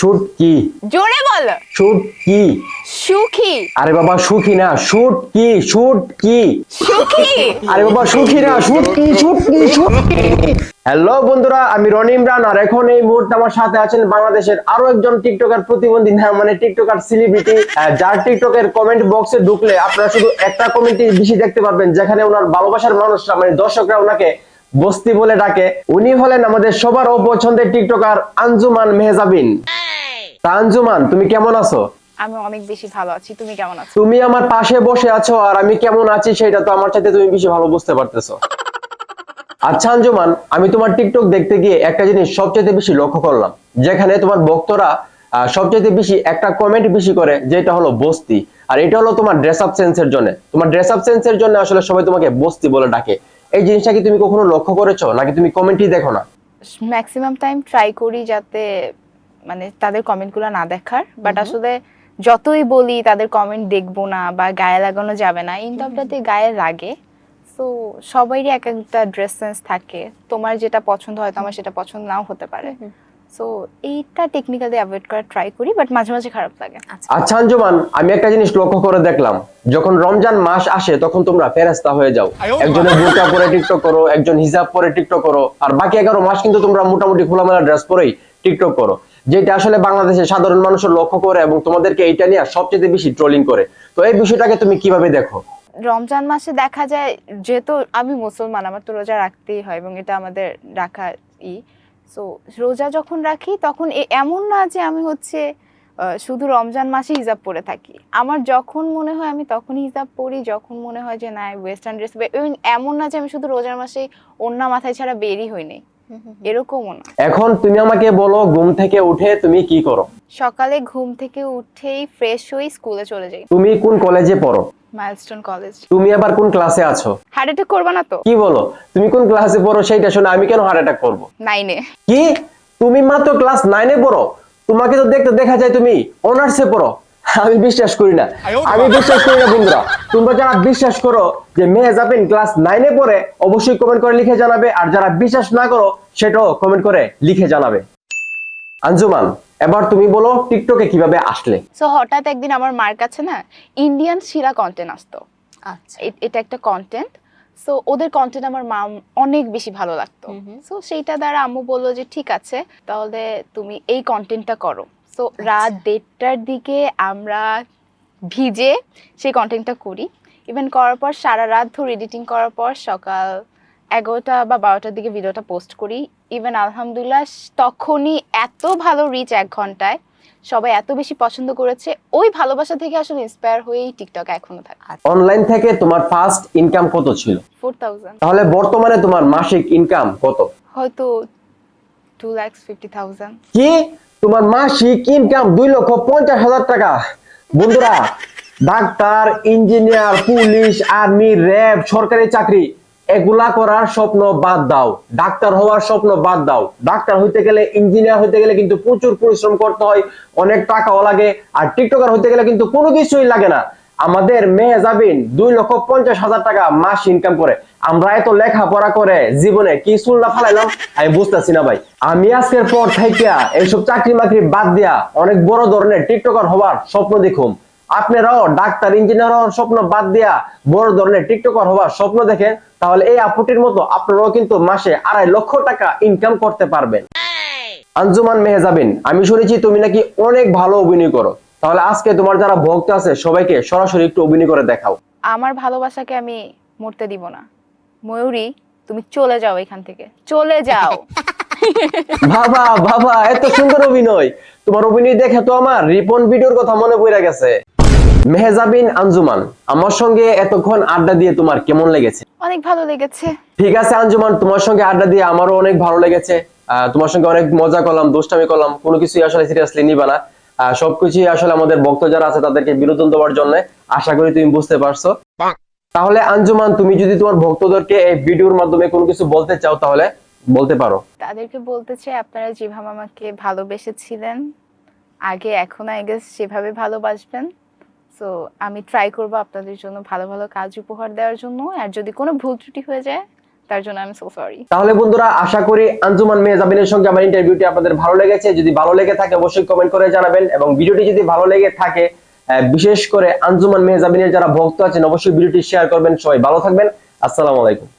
Shoot কি জোরে বল। Shoot কি সুখী। আরে বাবা সুখী না শুট কি শুট কি সুখী। আরে বাবা সুখী না শুট কি শুট কি শুট হ্যালো বন্ধুরা আমি রনি ইমরান আর এখন এই মুহূর্তে আমার সাথে আছেন বাংলাদেশের আরও একজন টিকটকার প্রতিবন্ধী না মানে টিকটকার সেলিব্রিটি যার টিকটকের কমেন্ট বক্সে ঢুকলে আপনারা শুধু একটা কমেন্টই বেশি দেখতে পারবেন যেখানে ওনার ভালোবাসার মানুষরা মানে দর্শকরা ওনাকে বস্তি বলে ডাকে। উনি হলেন আমাদের সবার অপছন্দের টিকটকার আঞ্জুমান মেহজাবিন। তা আঞ্জুমান তুমি কেমন আছো? আমি অনেক বেশি ভালো আছি তুমি কেমন আছো? তুমি আমার পাশে বসে আছো আর আমি কেমন আছি সেটা তো আমার চাইতে তুমি বেশি ভালো বুঝতে পারতেছো। আচ্ছা আঞ্জুমান আমি তোমার টিকটক দেখতে গিয়ে একটা জিনিস সবচেয়ে বেশি লক্ষ্য করলাম যেখানে তোমার ভক্তরা সবচেয়ে বেশি একটা কমেন্ট বেশি করে যেটা হলো বস্তি। আর এটা হলো তোমার ড্রেস আপ সেন্সের জন্য। তোমার ড্রেস আপ সেন্সের জন্য আসলে সবাই তোমাকে বস্তি বলে ডাকে। এই জিনিসটা কি তুমি কখনো লক্ষ্য করেছ? নাকি তুমি কমেন্টই দেখো না? ম্যাক্সিমাম টাইম ট্রাই করি যাতে মানে তাদের কমেন্টগুলো না দেখার বাট আসলে যতই বলি তাদের কমেন্ট দেখব না বা গায়ে লাগানো যাবে না ইনটাপটাতে গায়ে লাগে। সো সবারই এক একটা ড্রেস সেন্স থাকে। তোমার যেটা পছন্দ হয়তো আমার সেটা পছন্দ নাও হতে পারে। সো এইটা টেকনিক্যালি অ্যাভয়েড করার ট্রাই করি বাট মাঝে মাঝে খারাপ লাগে। আচ্ছা। আঞ্জুমান আমি একটা জিনিস লক্ষ্য করে দেখলাম। যখন রমজান মাস আসে তখন তোমরা ফেরেস্তা হয়ে যাও। একজনে বুরকা পরে টিকটক করো একজন হিজাব পরে টিকটক করো আর বাকি এগারো মাস কিন্তু তোমরা মোটামুটি খোলামেলা ড্রেস পরেই টিকটক করো। যেটা আসলে বাংলাদেশের সাধারণ মানুষের লক্ষ্য করে এবং তোমাদেরকে এইটা নিয়ে সবচেয়ে বেশি ট্রোলিং করে। তো এই বিষয়টাকে তুমি কীভাবে দেখো? রমজান মাসে দেখা যায়, যেহেতু আমি মুসলমান, আমার তো রোজা রাখতেই হয় এবং এটা আমাদের রাখা ই। সো রোজা যখন রাখি, তখন এমন না যে আমি হচ্ছে শুধু রমজান মাসে হিজাব পরে থাকি। আমার যখন মনে হয় আমি তখন হিজাব পরি, যখন মনে হয় যে না ওয়েস্টার্ন ড্রেস এমন না যে আমি শুধু রোজার মাসে অন্য মাথায় ছাড়া বেরই হই নাই। এরকমও না। এখন তুমি আমাকে বলো ঘুম থেকে উঠে তুমি কি করো? সকালে ঘুম থেকে উঠেই ফ্রেশ হই স্কুলে চলে যাই। তুমি কোন কলেজে পড়ো? মাইলস্টোন কলেজ তুমি আবার কোন ক্লাসে আছো? হার্ট অ্যাটাক করবা না তো? কি বলো? তুমি কোন ক্লাসে পড়ো সেইটা শুনে আমি কেন হার্ট অ্যাটাক করব? নাইনে কি? তুমি মাত্র ক্লাস নাইনে পড়ো? তোমাকে তো দেখতে দেখা যায় তুমি অনার্সে পড়ো। আমি বিশ্বাস করি না। আমি বিশ্বাস করি না বন্ধুরা। তোমরা যারা বিশ্বাস করো যে মেয়ে যাবেন ক্লাস নাইনে পরে অবশ্যই কমেন্ট করে লিখে জানাবে। আর যারা বিশ্বাস না করো সেটাও কমেন্ট করে লিখে জানাবে। আঞ্জুমান এবার তুমি বলো টিকটকে কীভাবে আসলে? সো হঠাৎ একদিন আমার মার কাছে না ইন্ডিয়ান শিরা কন্টেন্ট আসতো। আচ্ছা। এটা একটা কন্টেন্ট সো ওদের কন্টেন্ট আমার মা অনেক বেশি ভালো লাগতো। সো সেইটা দ্বারা আম্মু বলল যে ঠিক আছে তাহলে তুমি এই কন্টেন্টটা করো। সো রাত দেড়টার দিকে আমরা ভিজে সেই কন্টেন্টটা করি। ইভেন করার পর সারা রাত ধরে এডিটিং করার পর সকাল এগারোটা বা বারোটার দিকে ভিডিওটা পোস্ট করি। ইভেন আলহামদুলিল্লাহ তখনই এত ভালো রিচ এক ঘন্টায় সবাই এত বেশি পছন্দ করেছে। ওই ভালোবাসা থেকে আসলে ইন্সপায়ার হয়েই টিকটক এখনও থাকে। অনলাইন থেকে তোমার ফার্স্ট ইনকাম কত ছিল? ফোর থাউজেন্ড তাহলে বর্তমানে তোমার মাসিক ইনকাম কত? হয়তো টু ল্যাক্স ফিফটি থাউজেন্ড কি? তোমার মাসিক ইনকাম দুই লক্ষ পঞ্চাশ হাজার টাকা। বন্ধুরা doctor engineer police army RAB সরকারি চাকরি এগুলা করার স্বপ্ন বাদ দাও। ডাক্তার হওয়ার স্বপ্ন বাদ দাও। ডাক্তার হইতে গেলে ইঞ্জিনিয়ার হইতে গেলে কিন্তু প্রচুর পরিশ্রম করতে হয় অনেক টাকাও লাগে আর টিকটকার হইতে গেলে কিন্তু কোনো কিছুই লাগে না। আমাদের মেয়ে যাবিন দুই লক্ষ পঞ্চাশ হাজার টাকা মাস ইনকাম করে। আমরা এত লেখাপড়া করে জীবনে কি চুল্লা ফালাইলাম? আমি বুঝতেছি না ভাই। আমি আজকের পর থেকে এইসব চাকরি মাকরি বাদ দিয়া অনেক বড় ধরনের টিকটকার হওয়ার স্বপ্ন দেখুন আপনারাও ডাক্তার, ইঞ্জিনিয়ার হওয়ার স্বপ্ন বাদ দিয়া বড় ধরনের টিকটকার হওয়ার স্বপ্ন দেখেন, তাহলে এই আপুটির মতো আপনারাও কিন্তু মাসে আড়াই লক্ষ টাকা ইনকাম করতে পারবেন। আঞ্জুমান মেহেজাবিন, আমি শুনেছি তুমি নাকি অনেক ভালো অভিনয় করো। তাহলে আজকে তোমার যারা ভক্ত আছে, সবাইকে সরাসরি একটু অভিনয় করে দেখাও। আমার ভালোবাসাকে আমি মরতে দিব না। ময়ূরী তুমি চলে যাও এখান থেকে। চলে যাও। বাবা বাবা এত সুন্দর অভিনয়। তোমার অভিনয় দেখে তো আমার রিপন ভিডিওর কথা মনে পড়ে গেছে। মেহজাবিন আঞ্জুমান আমার সঙ্গে এতক্ষণ আড্ডা দিয়ে তোমার কেমন লেগেছে? অনেক ভালো লেগেছে। ঠিক আছে আঞ্জুমান তোমার সঙ্গে আড্ডা দিয়ে আমারও অনেক ভালো লেগেছে। তোমার সঙ্গে অনেক মজা করলাম দুষ্টামি করলাম কোনো কিছুই আসলে সিরিয়াসলি নিবা না। সবকিছুই আসলে আমাদের ভক্ত যারা আছে তাদেরকে বিনোদন দেওয়ার জন্য আশা করি তুমি বুঝতে পারছ। তাহলে আঞ্জুমান তুমি যদি তোমার ভক্তদেরকে এই ভিডিওর মাধ্যমে কোনো কিছু বলতে চাও তাহলে বলতে পারো। তাদেরকে বলতে চাই আপনারা যেভাবে আমাকে ভালোবেসেছিলেন আগে এখন আই গেস সেভাবে ভালোবাসবেন। সো আমি ট্রাই করব আপনাদের জন্য ভালো ভালো কাজ উপহার দেওয়ার জন্য। আর যদি কোনো ভুল ত্রুটি হয়ে যায় তার জন্য আমি সো সরি তাহলে বন্ধুরা আশা করি আঞ্জুমান মেহজাবিনের সঙ্গে আমার ইন্টারভিউটি আপনাদের ভালো লেগেছে। যদি ভালো লেগে থাকে অবশ্যই কমেন্ট করে জানাবেন। এবং ভিডিওটি যদি ভালো লেগে থাকে বিশেষ করে আঞ্জুমান মেহজাবিনের যারা ভক্ত আছেন, অবশ্যই ভিডিওটি শেয়ার করবেন। সবাই ভালো থাকবেন। আসসালামু আলাইকুম।